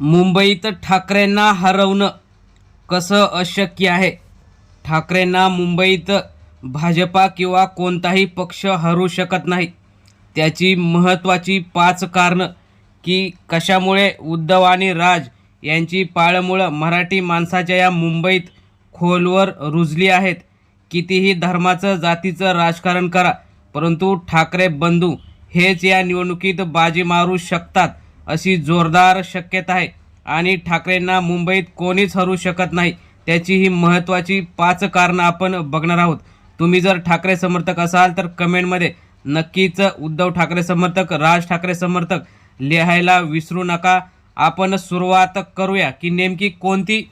मुंबईत ठाकरेंना हरवणं कसं अशक्य आहे? ठाकरेंना मुंबईत भाजपा किंवा कोणताही पक्ष हरू शकत नाही. त्याची महत्त्वाची पाच कारणं की कशामुळे उद्धव आणि राज यांची पाळमुळं मराठी माणसाच्या या मुंबईत खोलवर रुजली आहेत. कितीही धर्माचं जातीचं राजकारण करा परंतु ठाकरे बंधू हेच या निवडणुकीत बाजी मारू शकतात. अशी जोरदार शक्यता आहे. आणि ठाकरेंना मुंबईत कोणीच हरू शकत नाही. त्याची ही महत्त्वाची पाच कारणं आपण बघणार आहोत. तुम्ही जर ठाकरे समर्थक असाल तर कमेंटमध्ये नक्कीच उद्धव ठाकरे समर्थक राज ठाकरे समर्थक लिहायला विसरू नका. आपण सुरुवात करूया की नेमकी कोणती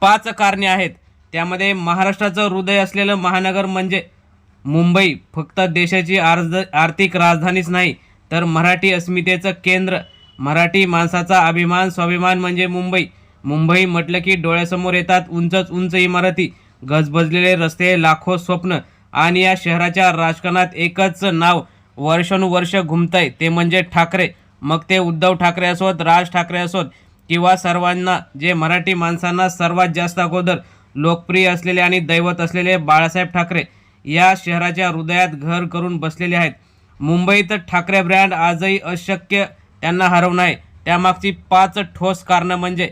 पाच कारणे आहेत. त्यामध्ये महाराष्ट्राचं हृदय असलेलं महानगर म्हणजे मुंबई. फक्त देशाची आर्ज आर्थिक राजधानीच नाही तर मराठी अस्मितेचं केंद्र. मराठी माणसाचा अभिमान स्वाभिमान म्हणजे मुंबई. मुंबई म्हटलं की डोळ्यासमोर येतात उंचच उंच इमारती गजबजलेले रस्ते लाखो स्वप्न आणि या शहराच्या राजकारणात एकच नाव वर्षानुवर्ष घुमतंय. ते म्हणजे ठाकरे. मग ते उद्धव ठाकरे असोत राज ठाकरे असोत किंवा सर्वांना जे मराठी माणसांना सर्वात जास्त अगोदर लोकप्रिय असलेले आणि दैवत असलेले बाळासाहेब ठाकरे या शहराच्या हृदयात घर करून बसलेले आहेत. मुंबईत ठाकरे ब्रँड आजही अशक्य त्यांना हरवणं आहे त्यामागची पाच ठोस कारणं म्हणजे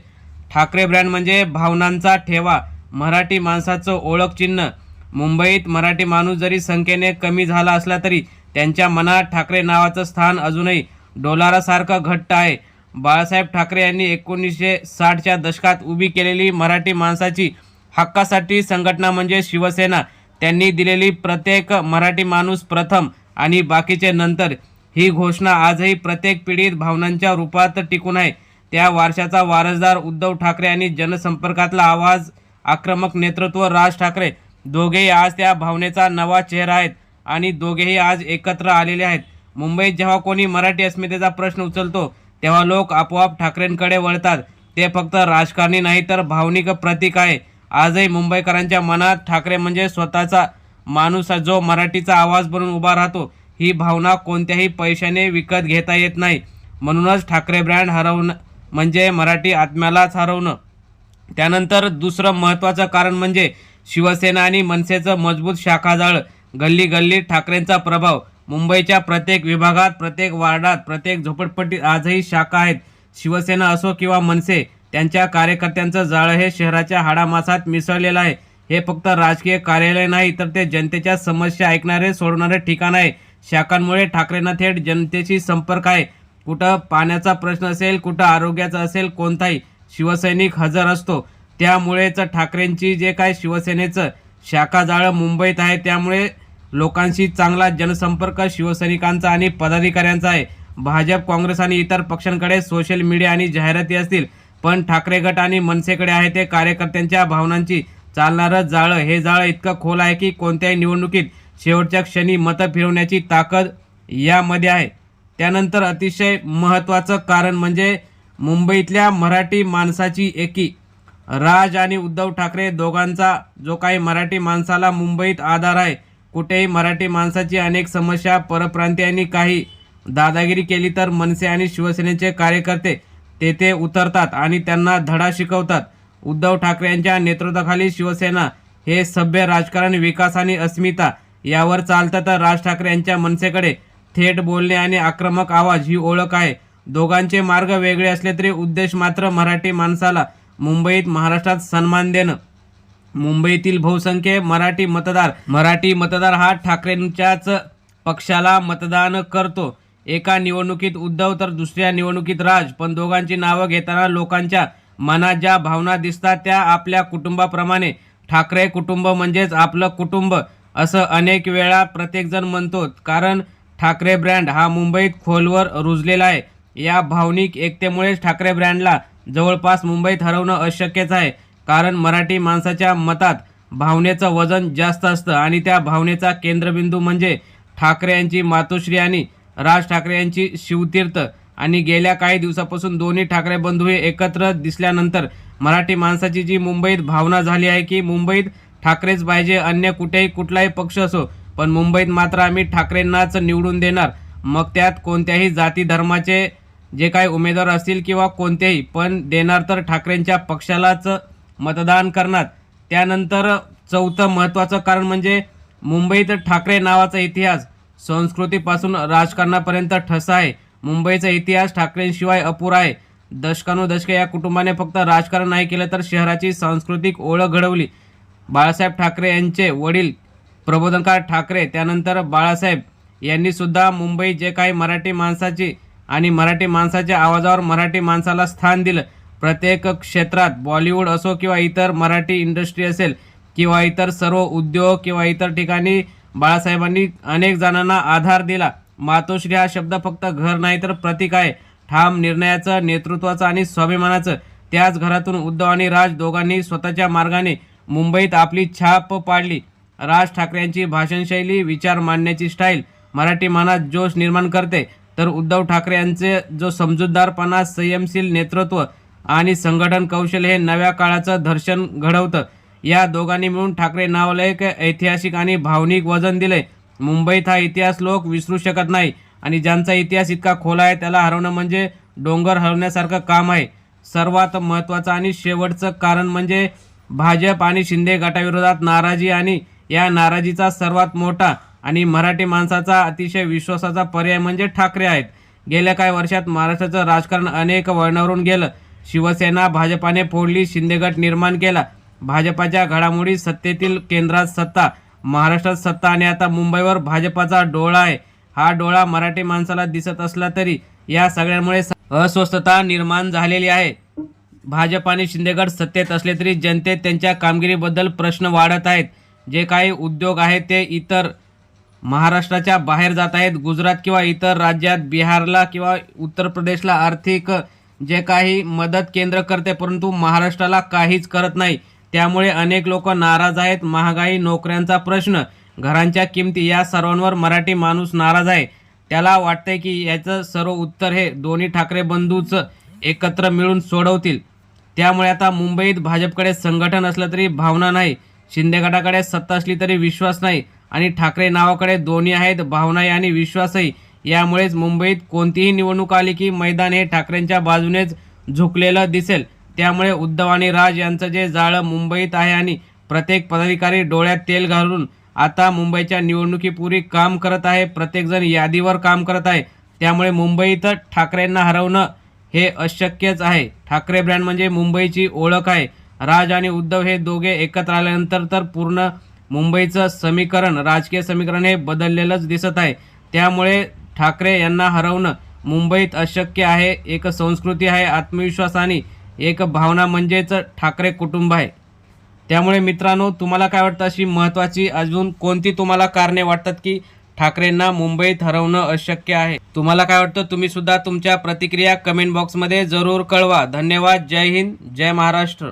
ठाकरे ब्रँड म्हणजे भावनांचा ठेवा मराठी माणसाचं ओळख चिन्ह. मुंबईत मराठी माणूस जरी संख्येने कमी झाला असला तरी त्यांच्या मनात ठाकरे नावाचं स्थान अजूनही डोलारासारखं घट्ट आहे. बाळासाहेब ठाकरे यांनी एकोणीसशे साठच्या दशकात उभी केलेली मराठी माणसाची हक्कासाठी संघटना म्हणजे शिवसेना. त्यांनी दिलेली प्रत्येक मराठी माणूस प्रथम आणि बाकीचे नंतर. ही घोषणा आजही प्रत्येक पिढीत भावनांच्या रूपात टिकून आहे. त्या वारशाचा वारसदार उद्धव ठाकरे आणि जनसंपर्कातला आवाज आक्रमक नेतृत्व राज ठाकरे. दोघेही आज त्या भावनेचा नवा चेहरा आहेत आणि दोघेही आज एकत्र आलेले आहेत. मुंबईत जेव्हा कोणी मराठी अस्मितेचा प्रश्न उचलतो तेव्हा लोक आपोआप ठाकरेंकडे वळतात. ते फक्त राजकारणी नाही तर भावनिक प्रतीक आहे. आजही मुंबईकरांच्या मनात ठाकरे म्हणजे स्वतःचा माणूस जो मराठीचा आवाज बनून उभा राहतो. ही भावना कोणत्याही पैशाने विकत घेता येत नाही. म्हणूनच ठाकरे ब्रँड हरवणं म्हणजे मराठी आत्म्यालाच हरवणं. त्यानंतर दुसरं महत्त्वाचं कारण म्हणजे शिवसेना आणि मनसेचं मजबूत शाखाजाळ गल्ली गल्ली ठाकरेंचा प्रभाव. मुंबईच्या प्रत्येक विभागात प्रत्येक वार्डात प्रत्येक झोपडपट्टीत आजही शाखा आहेत. शिवसेना असो किंवा मनसे त्यांच्या कार्यकर्त्यांचं जाळं हे शहराच्या हाडामासात मिसळलेलं आहे. हे फक्त राजकीय कार्यालय नाही तर ते जनतेच्या समस्या ऐकणारे सोडणारे ठिकाण आहे. शाखांमुळे ठाकरेंना थेट जनतेशी संपर्क आहे. कुठं पाण्याचा प्रश्न असेल कुठं आरोग्याचा असेल कोणताही शिवसैनिक हजर असतो. त्यामुळेच ठाकरेंची जे काय शिवसेनेचं शाखा जाळं मुंबईत आहे त्यामुळे लोकांशी चांगला जनसंपर्क शिवसैनिकांचा आणि पदाधिकाऱ्यांचा आहे. भाजप काँग्रेस आणि इतर पक्षांकडे सोशल मीडिया आणि जाहिराती असतील पण ठाकरे गट आणि मनसेकडे आहे ते कार्यकर्त्यांच्या भावनांची चालणारं जाळं. हे जाळं इतकं खोल आहे की कोणत्याही निवडणुकीत शेवटच्या क्षणी मतं फिरवण्याची ताकद यामध्ये आहे. त्यानंतर अतिशय महत्त्वाचं कारण म्हणजे मुंबईतल्या मराठी माणसाची एकी. राज आणि उद्धव ठाकरे दोघांचा जो काही मराठी माणसाला मुंबईत आधार आहे कुठेही मराठी माणसाची अनेक समस्या परप्रांतीयांनी काही दादागिरी केली तर मनसे आणि शिवसेनेचे कार्यकर्ते तेथे उतरतात आणि त्यांना धडा शिकवतात. उद्धव ठाकरे यांच्या नेतृत्वाखाली शिवसेना हे सभ्य राजकारण विकास आणि अस्मिता यावर चालतं तर राज ठाकरे यांच्या मनसेकडे थेट बोलणे आणि आक्रमक आवाज ही ओळख आहे. दोघांचे मार्ग वेगळे असले तरी उद्देश मात्र मराठी माणसाला मुंबईत महाराष्ट्रात सन्मान देणं. मुंबईतील बहुसंख्य मराठी मतदार मराठी मतदार हा ठाकरेंच्याच पक्षाला मतदान करतो. एका निवडणुकीत उद्धव तर दुसऱ्या निवडणुकीत राज पण दोघांची नावं घेताना लोकांच्या मनात ज्या भावना दिसतात त्या आपल्या कुटुंबाप्रमाणे. ठाकरे कुटुंब म्हणजेच आपलं कुटुंब. असं अनेक वेळा प्रत्येकजण म्हणतो कारण ठाकरे ब्रँड हा मुंबईत खोलवर रुजलेला आहे. या भावनिक एकतेमुळेच ठाकरे ब्रँडला जवळपास मुंबईत हरवणं अशक्यच आहे कारण मराठी माणसाच्या मतात भावनेचं वजन जास्त असतं आणि त्या भावनेचा केंद्रबिंदू म्हणजे ठाकरे यांची मातोश्री आणि राज ठाकरे यांची शिवतीर्थ. आणि गेल्या काही दिवसापासून दोन्ही ठाकरे बंधू हे एकत्र दिसल्यानंतर मराठी माणसाची जी मुंबईत भावना झाली आहे की मुंबईत ठाकरेच पाहिजे अन्य कुठेही कुठलाही पक्ष असो पण मुंबईत मात्र आम्ही ठाकरेंनाच निवडून देणार. मग त्यात कोणत्याही जाती धर्माचे जे काही उमेदवार असतील किंवा कोणतेही पण देणार तर ठाकरेंच्या पक्षालाच मतदान करणार. त्यानंतर चौथं महत्त्वाचं कारण म्हणजे मुंबईत ठाकरे नावाचा इतिहास संस्कृतीपासून राजकारणापर्यंत ठसा आहे. मुंबईचा इतिहास ठाकरेंशिवाय अपुरा आहे. दशकानुदशके या कुटुंबाने फक्त राजकारण नाही केलं तर शहराची सांस्कृतिक ओळख घडवली. बाळासाहेब ठाकरे यांचे वडील प्रबोधनकार ठाकरे त्यानंतर बाळासाहेब यांनीसुद्धा मुंबई जे काही मराठी माणसाची आणि मराठी माणसाच्या आवाजावर मराठी माणसाला स्थान दिलं. प्रत्येक क्षेत्रात बॉलिवूड असो किंवा इतर मराठी इंडस्ट्री असेल किंवा इतर सर्व उद्योग किंवा इतर ठिकाणी बाळासाहेबांनी अनेक जणांना आधार दिला. मातोश्री हा शब्द फक्त घर नाही तर प्रतीक आहे. ठाम निर्णयाचं नेतृत्वाचं आणि स्वाभिमानाचं. त्याच घरातून उद्धव आणि राज दोघांनी स्वतःच्या मार्गाने मुंबईत आपली छाप पाडली. राज ठाकरेंची भाषणशैली विचार मांडण्याची स्टाईल. मराठी मनात जोश निर्माण करते. तर उद्धव ठाकरे यांचे जो समजूतदारपणा संयमशील नेतृत्व आणि संघटन कौशल्य हे नव्या काळाचं दर्शन घडवतं. या दोघांनी मिळून ठाकरे नावाला एक ऐतिहासिक आणि भावनिक वजन दिले मुंबईत हा इतिहास लोक विसरू शकत नाही आणि ज्यांचा इतिहास इतका खोला आहे त्याला हरवणं म्हणजे डोंगर हरवण्यासारखं काम आहे. सर्वात महत्त्वाचं आणि शेवटचं कारण म्हणजे भाजप आणि शिंदे गटाविरोधात नाराजी आणि या नाराजीचा सर्वात मोठा आणि मराठी माणसाचा अतिशय विश्वासाचा पर्याय म्हणजे ठाकरे आहेत. गेल्या काही वर्षात महाराष्ट्राचं राजकारण अनेक वळणावरून गेलं. शिवसेना भाजपाने फोडली शिंदेगट निर्माण केला. भाजपाच्या घडामोडी सत्तेतील केंद्रात सत्ता महाराष्ट्रात सत्ता आणि आता मुंबईवर भाजपाचा डोळा आहे. हा डोळा मराठी माणसाला दिसत असला तरी या सगळ्यांमुळे अस्वस्थता निर्माण झालेली आहे. भाजप आणि शिंदेगड सत्तेत असले तरी जनतेत त्यांच्या कामगिरीबद्दल प्रश्न वाढत आहेत. जे काही उद्योग आहेत ते इतर महाराष्ट्राच्या बाहेर जात आहेत. गुजरात किंवा इतर राज्यात बिहारला किंवा उत्तर प्रदेशला आर्थिक जे काही मदत केंद्र करते परंतु महाराष्ट्राला काहीच करत नाही. त्यामुळे अनेक लोक नाराज आहेत. महागाई नोकऱ्यांचा प्रश्न घरांच्या किमती या सर्वांवर मराठी माणूस नाराज आहे. त्याला वाटतंय की याचं सर्व उत्तर हे दोन्ही ठाकरे बंधूच एकत्र मिळून सोडवतील. त्यामुळे आता मुंबईत भाजपकडे संघटन असलं तरी भावना नाही. शिंदे गटाकडे सत्ता असली तरी विश्वास नाही. आणि ठाकरे नावाकडे दोन्ही आहेत भावनाही आणि विश्वासही. यामुळेच मुंबईत कोणतीही निवडणूक आली की मैदान हे ठाकरेंच्या बाजूनेच झुकलेलं दिसेल. त्यामुळे उद्धव आणि राज यांचं जे जाळं मुंबईत आहे आणि प्रत्येक पदाधिकारी डोळ्यात तेल घालून आता मुंबईच्या निवडणुकीपूर्वी काम करत आहे प्रत्येकजण यादीवर काम करत आहे. त्यामुळे मुंबईत ठाकरेंना हरवणं हे अशक्यच आहे. ठाकरे ब्रँड म्हणजे मुंबईची ओळख आहे. राज आणि उद्धव हे दोघे एकत्र आल्यानंतर तर पूर्ण मुंबईचं समीकरण राजकीय समीकरण हे बदललेलंच दिसत आहे. त्यामुळे ठाकरे यांना हरवणं मुंबईत अशक्य आहे. एक संस्कृती आहे आत्मविश्वास आणि एक भावना म्हणजेच ठाकरे कुटुंब आहे. त्यामुळे मित्रांनो तुम्हाला काय वाटतं अशी महत्त्वाची अजून कोणती तुम्हाला कारणे वाटतात की ठाकरेंना मुंबईत हरवणं अशक्य आहे. तुम्हाला काय वाटतं? तुम्ही सुद्धा तुमच्या प्रतिक्रिया कमेंट बॉक्समध्ये जरूर कळवा. धन्यवाद. जय हिंद. जय महाराष्ट्र.